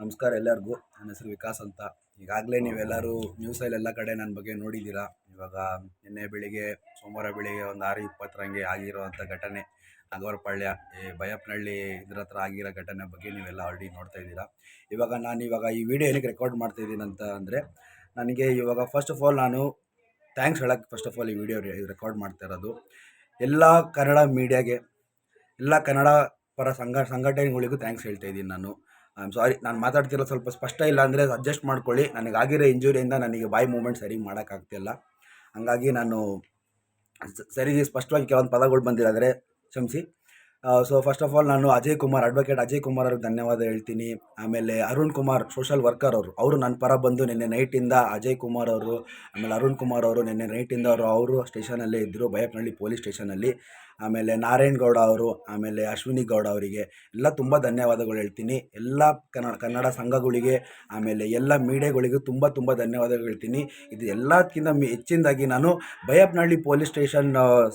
ನಮಸ್ಕಾರ ಎಲ್ಲರಿಗೂ. ನನ್ನ ಹೆಸರು ವಿಕಾಸ್ ಅಂತ. ಈಗಾಗಲೇ ನೀವೆಲ್ಲರೂ ನ್ಯೂಸಲ್ಲೆಲ್ಲ ಕಡೆ ನನ್ನ ಬಗ್ಗೆ ನೋಡಿದ್ದೀರಾ? ಇವಾಗ ನಿನ್ನೆ ಬೆಳಿಗ್ಗೆ ಸೋಮವಾರ ಬೆಳಿಗ್ಗೆ ಒಂದು ಆರು ಇಪ್ಪತ್ತರಂಗೆ ಆಗಿರೋವಂಥ ಘಟನೆ ನಾಗವರಪಾಳ್ಯ ಈ ಬಯಪ್ನಹಳ್ಳಿ ಇದ್ರ ಹತ್ರ ಆಗಿರೋ ಘಟನೆ ಬಗ್ಗೆ ನೀವೆಲ್ಲ ಆಲ್ರೆಡಿ ನೋಡ್ತಾ ಇದ್ದೀರಾ? ಇವಾಗ ನಾನು ಇವಾಗ ಈ ವಿಡಿಯೋ ಏನಕ್ಕೆ ರೆಕಾರ್ಡ್ ಮಾಡ್ತಾ ಇದ್ದೀನಿ ಅಂತ ಅಂದರೆ ನನಗೆ ಇವಾಗ ಫಸ್ಟ್ ಆಫ್ ಆಲ್ ನಾನು ಥ್ಯಾಂಕ್ಸ್ ಹೇಳಕ್ಕೆ ಫಸ್ಟ್ ಆಫ್ ಆಲ್ ಈ ವಿಡಿಯೋ ರೆಕಾರ್ಡ್ ಮಾಡ್ತಾ ಇರೋದು. ಎಲ್ಲ ಕನ್ನಡ ಮೀಡಿಯಾಗೆ ಎಲ್ಲ ಕನ್ನಡ ಪರ ಸಂಘ ಸಂಘಟನೆಗಳಿಗೂ ಥ್ಯಾಂಕ್ಸ್ ಹೇಳ್ತಾ ಇದ್ದೀನಿ ನಾನು. ಐ ಆಮ್ ಸಾರಿ ನಾನು ಮಾತಾಡ್ತಿರೋದು ಸ್ವಲ್ಪ ಸ್ಪಷ್ಟ ಇಲ್ಲ ಅಂದರೆ ಅಡ್ಜಸ್ಟ್ ಮಾಡ್ಕೊಳ್ಳಿ. ನನಗೆ ಆಗಿರೋ ಇಂಜುರಿಯಿಂದ ನನಗೆ ಬಾಯ್ ಮೂಮೆಂಟ್ ಸರಿ ಮಾಡೋಕ್ಕಾಗ್ತಿಲ್ಲ. ಹಂಗಾಗಿ ನಾನು ಸರಿಗೆ ಸರಿ ಸ್ಪಷ್ಟವಾಗಿ ಕೆಲವೊಂದು ಪದಗಳು ಬಂದಿರೋದ್ರೆ ಕ್ಷಮಿಸಿ. ಸೊ ಫಸ್ಟ್ ಆಫ್ ಆಲ್ ನಾನು ಅಜಯ್ ಕುಮಾರ್ ಅಡ್ವೊಕೇಟ್ ಅಜಯ್ ಕುಮಾರ್ ಅವ್ರಿಗೆ ಧನ್ಯವಾದ ಹೇಳ್ತೀನಿ. ಆಮೇಲೆ ಅರುಣ್ ಕುಮಾರ್ ಸೋಷಲ್ ವರ್ಕರ್ ಅವರು. ಅವರು ನನ್ನ ಪರ ಬಂದು ನಿನ್ನೆ ನೈಟಿಂದ ಅಜಯ್ ಕುಮಾರ್ ಅವರು, ಆಮೇಲೆ ಅರುಣ್ ಕುಮಾರ್ ಅವರು ನಿನ್ನೆ ನೈಟಿಂದ ಅವರು ಅವರು ಸ್ಟೇಷನಲ್ಲೇ ಇದ್ದರು ಬಯಪ್ನಹಳ್ಳಿ ಪೊಲೀಸ್ ಸ್ಟೇಷನಲ್ಲಿ ಆಮೇಲೆ ನಾರಾಯಣ್ ಗೌಡ ಅವರು, ಆಮೇಲೆ ಅಶ್ವಿನಿ ಗೌಡ ಅವರಿಗೆ ಎಲ್ಲ ತುಂಬ ಧನ್ಯವಾದಗಳು ಹೇಳ್ತೀನಿ. ಎಲ್ಲ ಕನ್ನಡ ಕನ್ನಡ ಸಂಘಗಳಿಗೆ, ಆಮೇಲೆ ಎಲ್ಲ ಮೀಡಿಯಾಗಳಿಗೂ ತುಂಬ ತುಂಬ ಧನ್ಯವಾದಗಳು ಹೇಳ್ತೀನಿ. ಇದು ಎಲ್ಲದಕ್ಕಿಂತ ಹೆಚ್ಚಿನದಾಗಿ ನಾನು ಬಯಪ್ನಹಳ್ಳಿ ಪೊಲೀಸ್ ಸ್ಟೇಷನ್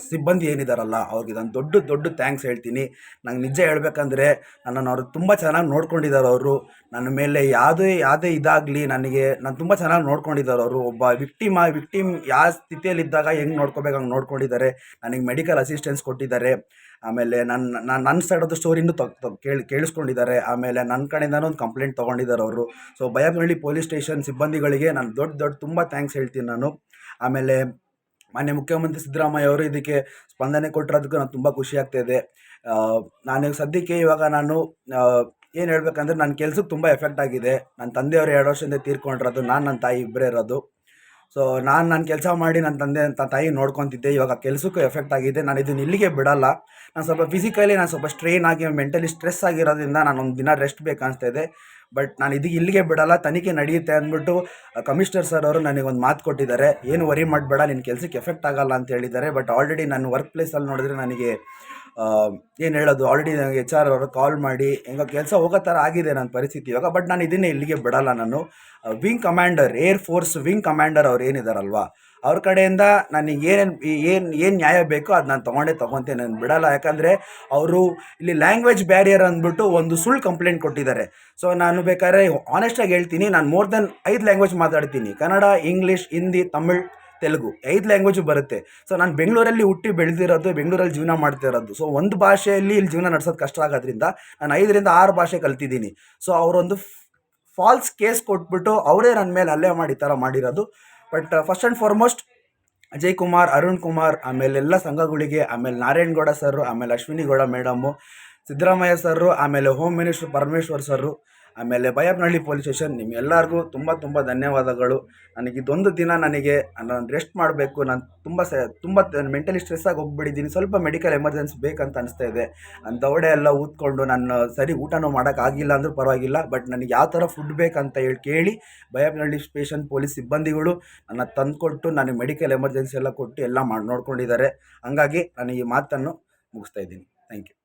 ಸಿಬ್ಬಂದಿ ಏನಿದಾರಲ್ಲ, ಅವ್ರಿಗೆ ನಾನು ದೊಡ್ಡ ದೊಡ್ಡ ಥ್ಯಾಂಕ್ಸ್ ಹೇಳ್ತೀನಿ. ನಂಗೆ ನಿಜ ಹೇಳ್ಬೇಕಂದ್ರೆ ನನ್ನನ್ನು ಅವರು ತುಂಬ ಚೆನ್ನಾಗಿ ನೋಡ್ಕೊಂಡಿದ್ದಾರೆ ಅವರು. ನನ್ನ ಮೇಲೆ ಯಾವುದೇ ಯಾವುದೇ ಇದಾಗಲಿ ನನಗೆ, ನಾನು ತುಂಬ ಚೆನ್ನಾಗಿ ನೋಡ್ಕೊಂಡಿದ್ದಾರೆ ಅವರು. ಒಬ್ಬ ವಿಕ್ಟಿಮ್ ಆ ವಿಕ್ಟಿಮ್ ಯಾವ ಸ್ಥಿತಿಯಲ್ಲಿದ್ದಾಗ ಹೆಂಗೆ ನೋಡ್ಕೋಬೇಕು ಹಂಗೆ ನೋಡ್ಕೊಂಡಿದ್ದಾರೆ ನನಗೆ ಮೆಡಿಕಲ್ ಅಸಿಸ್ಟೆನ್ಸ್ ಕೊಟ್ಟಿದ್ದಾರೆ. ಆಮೇಲೆ ನನ್ನ ನಾನು ನನ್ನ ಸೈಡದ್ದು ಸ್ಟೋರಿನೂ ತಗ್ ತಗ್ ಕೇಳಿ, ಕೇಳಿಸ್ಕೊಂಡಿದ್ದಾರೆ. ಆಮೇಲೆ ನನ್ನ ಕಡೆಯಿಂದನೂ ಒಂದು ಕಂಪ್ಲೇಂಟ್ ತೊಗೊಂಡಿದ್ದಾರೆ ಅವರು. ಸೊ ಬಯಪಳ್ಳಿ ಪೊಲೀಸ್ ಸ್ಟೇಷನ್ ಸಿಬ್ಬಂದಿಗಳಿಗೆ ನಾನು ದೊಡ್ಡ ದೊಡ್ಡ ತುಂಬ ಥ್ಯಾಂಕ್ಸ್ ಹೇಳ್ತೀನಿ ನಾನು. ಆಮೇಲೆ ಮಾನ್ಯ ಮುಖ್ಯಮಂತ್ರಿ ಸಿದ್ದರಾಮಯ್ಯ ಅವರು ಇದಕ್ಕೆ ಸ್ಪಂದನೆ ಕೊಟ್ಟಿರೋದಕ್ಕೂ ನಾನು ತುಂಬ ಖುಷಿ ಆಗ್ತಾಯಿದೆ ನಾನು ಸದ್ಯಕ್ಕೆ ಇವಾಗ ನಾನು ಏನು ಹೇಳ್ಬೇಕಂದ್ರೆ ನನ್ನ ಕೆಲ್ಸಕ್ಕೆ ತುಂಬ ಎಫೆಕ್ಟ್ ಆಗಿದೆ. ನನ್ನ ತಂದೆಯವರು ಎರಡು ವರ್ಷದಿಂದ ತೀರ್ಕೊಂಡಿರೋದು ನಾನು ನನ್ನ ತಾಯಿ ಇಬ್ಬರೇ ಇರೋದು. ಸೊ ನಾನು ನನ್ನ ಕೆಲಸ ಮಾಡಿ ನನ್ನ ತಂದೆ ನನ್ನ ತಾಯಿ ನೋಡ್ಕೊತಿದ್ದೆ, ಇವಾಗ ಕೆಲಸಕ್ಕೂ ಎಫೆಕ್ಟ್ ಆಗಿದೆ. ನಾನು ಇದನ್ನು ಇಲ್ಲಿಗೆ ಬಿಡಲ್ಲ. ನಾನು ಸ್ವಲ್ಪ ಫಿಸಿಕಲಿ ನಾನು ಸ್ವಲ್ಪ ಸ್ಟ್ರೈನ್ ಆಗಿ ಮೆಂಟಲಿ ಸ್ಟ್ರೆಸ್ ಆಗಿರೋದ್ರಿಂದ ನಾನು ಒಂದು ದಿನ ರೆಸ್ಟ್ ಬೇಕು ಇದೆ. ಬಟ್ ನಾನು ಇದಕ್ಕೆ ಇಲ್ಲಿಗೆ ಬಿಡಲ್ಲ, ತನಿಖೆ ನಡೆಯುತ್ತೆ ಅಂದ್ಬಿಟ್ಟು ಕಮಿಷನರ್ ಸರ್ ಅವರು ನನಗೆ ಒಂದು ಮಾತು ಕೊಟ್ಟಿದ್ದಾರೆ. ಏನು ವರಿ ಮಾಡಬೇಡ ನಿನ್ನ ಕೆಲಸಕ್ಕೆ ಎಫೆಕ್ಟ್ ಆಗಲ್ಲ ಅಂತ ಹೇಳಿದ್ದಾರೆ. ಬಟ್ ಆಲ್ರೆಡಿ ನನ್ನ ವರ್ಕ್ ಪ್ಲೇಸಲ್ಲಿ ನೋಡಿದ್ರೆ ನನಗೆ ಏನು ಹೇಳೋದು? ಆಲ್ರೆಡಿ ನನಗೆ ಎಚ್ ಆರ್ ಅವರು ಕಾಲ್ ಮಾಡಿ, ಹೆಂಗೋ ಕೆಲಸ ಹೋಗೋ ಥರ ಆಗಿದೆ ನನ್ನ ಪರಿಸ್ಥಿತಿ ಇವಾಗ ಬಟ್ ನಾನು ಇದನ್ನೇ ಇಲ್ಲಿಗೆ ಬಿಡಲ್ಲ ನಾನು. Wing commander air force wing commander ಅವ್ರು ಏನಿದಾರಲ್ವಾ? ಅವ್ರ ಕಡೆಯಿಂದ ನನಗೆ ಏನೇನು ಏನು ಏನು ನ್ಯಾಯ ಬೇಕೋ ಅದು ನಾನು ತೊಗೊಂಡೇ ತೊಗೊತೇನೆ ನಾನು ಬಿಡಲ್ಲ. ಯಾಕಂದರೆ ಅವರು ಇಲ್ಲಿ ಲ್ಯಾಂಗ್ವೇಜ್ ಬ್ಯಾರಿಯರ್ ಅಂದ್ಬಿಟ್ಟು ಒಂದು ಸುಳ್ಳು ಕಂಪ್ಲೇಂಟ್ ಕೊಟ್ಟಿದ್ದಾರೆ. ಸೊ ನಾನು ಬೇಕಾದ್ರೆ ಆನೆಸ್ಟಾಗಿ ಹೇಳ್ತೀನಿ, ನಾನು ಮೋರ್ ದೆನ್ ಐದು ಲ್ಯಾಂಗ್ವೇಜ್ ಮಾತಾಡ್ತೀನಿ. ಕನ್ನಡ ಇಂಗ್ಲೀಷ್ ಹಿಂದಿ ತಮಿಳ್ ತೆಲುಗು, ಐದು ಲ್ಯಾಂಗ್ವೇಜು ಬರುತ್ತೆ. ಸೊ ನಾನು ಬೆಂಗಳೂರಲ್ಲಿ ಹುಟ್ಟಿ ಬೆಳೆದಿರೋದು, ಬೆಂಗಳೂರಲ್ಲಿ ಜೀವನ ಮಾಡ್ತಾ ಇರೋದು. ಸೊ ಒಂದು ಭಾಷೆಯಲ್ಲಿ ಇಲ್ಲಿ ಜೀವನ ನಡೆಸೋದು ಕಷ್ಟ ಆಗೋದ್ರಿಂದ ನಾನು ಐದರಿಂದ ಆರು ಭಾಷೆ ಕಲ್ತಿದ್ದೀನಿ. ಸೊ ಅವರೊಂದು ಫಾಲ್ಸ್ ಕೇಸ್ ಕೊಟ್ಬಿಟ್ಟು ಅವರೇ ನನ್ನ ಮೇಲೆ ಅಲ್ಲೇ ಮಾಡಿ ಈ ಥರ ಮಾಡಿರೋದು. But first and foremost Ajay Kumar, Arun Kumar, ಆಮೇಲೆ ಎಲ್ಲ ಸಂಘಗಳಿಗೆ, ಆಮೇಲೆ ನಾರಾಯಣ್ ಗೌಡ ಸರ್ ಆಮೇಲೆ ಅಶ್ವಿನಿ ಗೌಡ ಮೇಡಮು, ಸಿದ್ದರಾಮಯ್ಯ ಸರ್ ಆಮೇಲೆ ಹೋಮ್ ಮಿನಿಸ್ಟರ್ ಪರಮೇಶ್ವರ್ ಸರ್ ಆಮೇಲೆ ಬೈಯಪ್ಪನಹಳ್ಳಿ ಪೊಲೀಸ್ ಸ್ಟೇಷನ್, ನಿಮ್ಮೆಲ್ಲರಿಗೂ ತುಂಬ ತುಂಬ ಧನ್ಯವಾದಗಳು. ನನಗೆ ಇದೊಂದು ದಿನ ನನಗೆ ನಾನು ರೆಸ್ಟ್ ಮಾಡಬೇಕು. ನಾನು ತುಂಬ ಸ, ತುಂಬ ಮೆಂಟಲಿ ಸ್ಟ್ರೆಸ್ಸಾಗಿ ಹೋಗ್ಬಿಟ್ಟಿದ್ದೀನಿ ಸ್ವಲ್ಪ ಮೆಡಿಕಲ್ ಎಮರ್ಜೆನ್ಸಿ ಬೇಕಂತ ಅನಿಸ್ತಾ ಇದೆ. ನನ್ನ ದವಡೆ ಎಲ್ಲ ಊದ್ಕೊಂಡು ನಾನು ಸರಿ ಊಟನೂ ಮಾಡೋಕ್ಕಾಗಿಲ್ಲ ಅಂದರೂ ಪರವಾಗಿಲ್ಲ, ಬಟ್ ನನಗೆ ಯಾವ ಥರ ಫುಡ್ ಬೇಕಂತ ಹೇಳಿ ಕೇಳಿ ಬೈಯಪ್ಪನಹಳ್ಳಿ ಸ್ಟೇಷನ್ ಪೊಲೀಸ್ ಸಿಬ್ಬಂದಿಗಳು ನನ್ನ ತಂದುಕೊಟ್ಟು ನನಗೆ ಮೆಡಿಕಲ್ ಎಮರ್ಜೆನ್ಸಿ ಎಲ್ಲ ಕೊಟ್ಟು ಎಲ್ಲ ಮಾಡಿ, ನೋಡ್ಕೊಂಡಿದ್ದಾರೆ. ಹಂಗಾಗಿ ನಾನು ಈ ಮಾತನ್ನು ಮುಗಿಸ್ತಾ ಇದ್ದೀನಿ. Thank you.